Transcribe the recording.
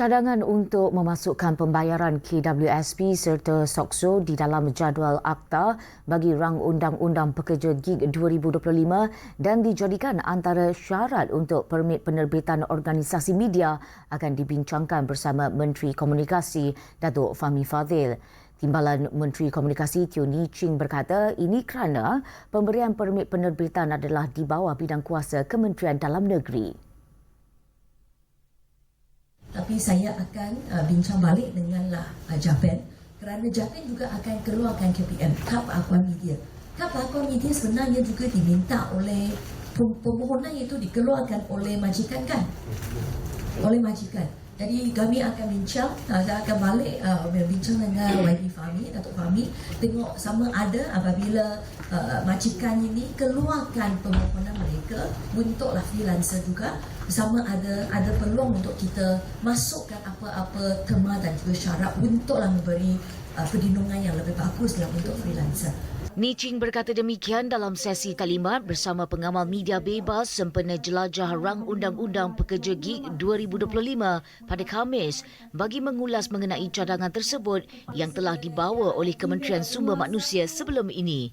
Cadangan untuk memasukkan pembayaran KWSP serta SOXO di dalam jadual akta bagi rang undang-undang pekerja gig 2025 dan dijadikan antara syarat untuk permit penerbitan organisasi media akan dibincangkan bersama Menteri Komunikasi Datuk Fahmi Fadil. Timbalan Menteri Komunikasi Teo Ni Ching berkata ini kerana pemberian permit penerbitan adalah di bawah bidang kuasa Kementerian Dalam Negeri tapi saya akan uh, bincang balik denganlah uh, Japan kerana Japan juga akan keluarkan KPM Kap Aqua Media. Kap Aqua Media sebenarnya juga diminta oleh permohonan itu dikeluarkan oleh majikan kan? Oleh majikan. Jadi kami akan bincang, uh, saya akan balik uh, berbincang dengan YB Fahmi, Datuk Fahmi. Tengok sama ada apabila uh, majikan ini keluarkan permohonan mereka Untuklah freelancer juga. Sama ada ada peluang untuk kita masukkan apa-apa kemar dan juga syarat Untuklah memberi uh, perlindungan yang lebih bagus dalam untuk freelancer Ni Ching berkata demikian dalam sesi kalimat bersama pengamal media bebas sempena jelajah rang undang-undang pekerja gig 2025 pada Khamis bagi mengulas mengenai cadangan tersebut yang telah dibawa oleh Kementerian Sumber Manusia sebelum ini.